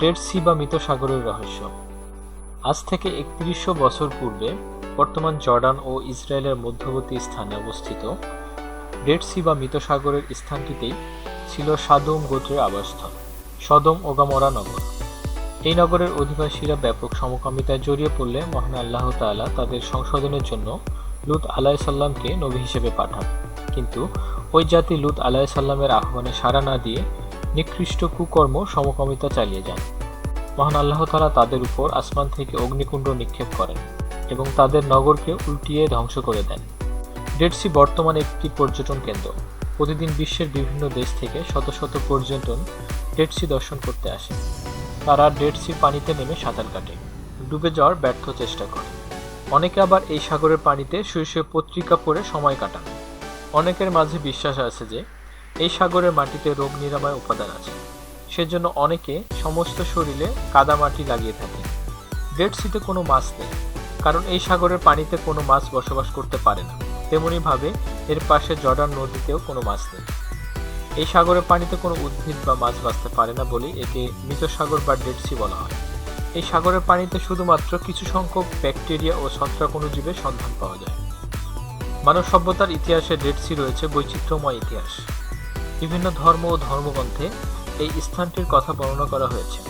Dead C বা মৃত সাগরের রহস্য। আজ থেকে একত্রিশশো বছর পূর্বে বর্তমান জর্ডান ও ইসরায়েলের মধ্যবর্তী স্থানে অবস্থিত ডেড সি বা মৃত সাগরের স্থানটিতেই ছিল সাদোম গোত্রের আবাসস্থল, সদম ওগামরা নগর। এই নগরের অধিবাসীরা ব্যাপক সমকামিতায় জড়িয়ে পড়লে মহান আল্লাহ তাআলা তাদের সংশোধনের জন্য লুত আলাইসাল্লামকে নবী হিসেবে পাঠান। কিন্তু ওই জাতি লুত আলাইসাল্লামের আহ্বানে সাড়া না দিয়ে নিকৃষ্ট কুকর্ম সমকামিতা চালিয়ে যান। মহান আল্লাহ তাআলা তাদের উপর আসমান থেকে অগ্নিকুণ্ড নিক্ষেপ করেন এবং তাদের নগরকে উল্টিয়ে ধ্বংস করে দেন। ডেডসি বর্তমানে একটি পর্যটন কেন্দ্র। প্রতিদিন বিশ্বের বিভিন্ন দেশ থেকে শত শত পর্যটন ডেডসি দর্শন করতে আসে। তারা ডেড সি পানিতে নেমে সাঁতার কাটে, ডুবে যাওয়ার ব্যর্থ চেষ্টা করে। অনেকে আবার এই সাগরের পানিতে শুয়ে শুয়ে পত্রিকা পড়ে সময় কাটান। অনেকের মাঝে বিশ্বাস আছে যে এই সাগরের মাটিতে রোগ নিরাময় উপাদান আছে। সেজন্য অনেকে সমস্ত শরীরে কাদা মাটি লাগিয়ে থাকে। ডেড সিতে কোনো মাছ নেই, কারণ এই সাগরের পানিতে কোনো মাছ বসবাস করতে পারে না। তেমনিভাবে এর পাশে জর্ডান নদীতেও কোনো মাছ নেই। এই সাগরের পানিতে কোনো উদ্ভিদ বা মাছ বাঁচতে পারে না বলে একে মৃত সাগর বা ডেড সি বলা হয়। এই সাগরের পানিতে শুধুমাত্র কিছু সংখ্যক ব্যাকটেরিয়া ও ছত্রাকণুজীবের সন্ধান পাওয়া যায়। মানব সভ্যতার ইতিহাসে ডেড সি রয়েছে বৈচিত্র্যময় ইতিহাস। বিভিন্ন ধর্ম ও ধর্মগ্রন্থে এই স্থানটির কথা বর্ণনা করা হয়েছে।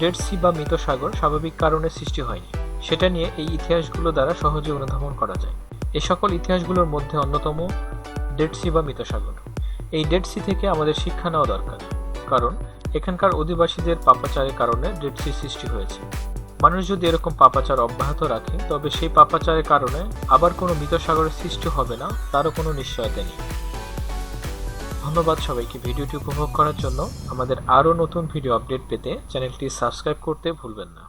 ডেড সি বা মৃত সাগর স্বাভাবিক কারণে সৃষ্টি হয়নি। সেটা নিয়ে এই ইতিহাসগুলো দ্বারা সহজে অনুধাবন করা যায়। এ সকল ইতিহাসগুলোর মধ্যে অন্যতম ডেড সি বা মৃত সাগর। এই ডেড সি থেকে আমাদের শিক্ষা নেওয়া দরকার, কারণ এখানকার অধিবাসীদের পাপাচারের কারণে ডেড সি সৃষ্টি হয়েছে। মানুষ যদি এরকম পাপাচার অব্যাহত রাখে, তবে সেই পাপাচারের কারণে আবার কোনো মৃত সাগরের সৃষ্টি হবে না, তারও কোনো নিশ্চয়তা নেই। ধন্যবাদ সবাইকে ভিডিওটি উপভোগ করার জন্য। আমাদের আরও নতুন ভিডিও আপডেট পেতে চ্যানেলটি সাবস্ক্রাইব করতে ভুলবেন না।